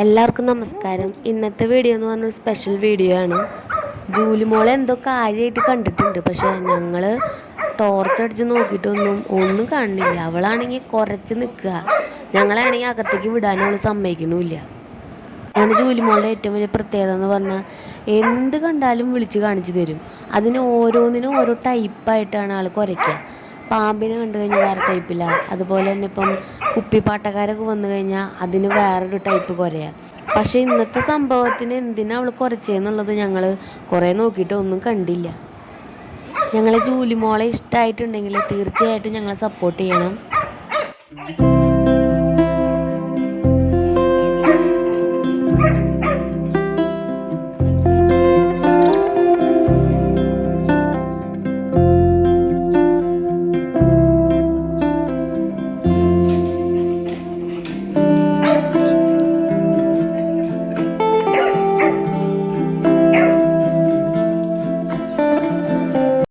എല്ലാവർക്കും നമസ്കാരം. ഇന്നത്തെ വീഡിയോ എന്ന് പറഞ്ഞൊരു സ്പെഷ്യൽ വീഡിയോ ആണ്. ജൂലിമോളെ എന്തോ കാര്യമായിട്ട് കണ്ടിട്ടുണ്ട്. പക്ഷേ ഞങ്ങൾ ടോർച്ച് അടിച്ച് നോക്കിയിട്ടൊന്നും ഒന്നും കാണില്ല. അവളാണെങ്കിൽ കുറച്ച് നിൽക്കുക ഞങ്ങളാണെങ്കിൽ അകത്തേക്ക് വിടാനുള്ള സമ്മതിക്കണമില്ല ഞാൻ ജൂലിമോളുടെ ഏറ്റവും വലിയ പ്രത്യേകത എന്ന് പറഞ്ഞാൽ എന്ത് കണ്ടാലും വിളിച്ച് കാണിച്ചു തരും. അതിന് ഓരോന്നിനും ഓരോ ടൈപ്പായിട്ടാണ് ആൾ കുരയ്ക്കുക പാമ്പിനെ കണ്ടു കഴിഞ്ഞാൽ വേറെ ടൈപ്പിലാണ് അതുപോലെ തന്നെ ഇപ്പം കുപ്പിപ്പാട്ടക്കാരൊക്കെ വന്നു കഴിഞ്ഞാൽ അതിന് വേറൊരു ടൈപ്പ് കുരയാ. പക്ഷെ ഇന്നത്തെ സംഭവത്തിന് എന്തിനാ അവൾ കുറച്ചേന്നുള്ളത് ഞങ്ങൾ കുറേ നോക്കിയിട്ട് ഒന്നും കണ്ടില്ല. ഞങ്ങളെ ജൂലിമോളെ ഇഷ്ടമായിട്ടുണ്ടെങ്കിൽ തീർച്ചയായിട്ടും ഞങ്ങളെ സപ്പോർട്ട് ചെയ്യണം.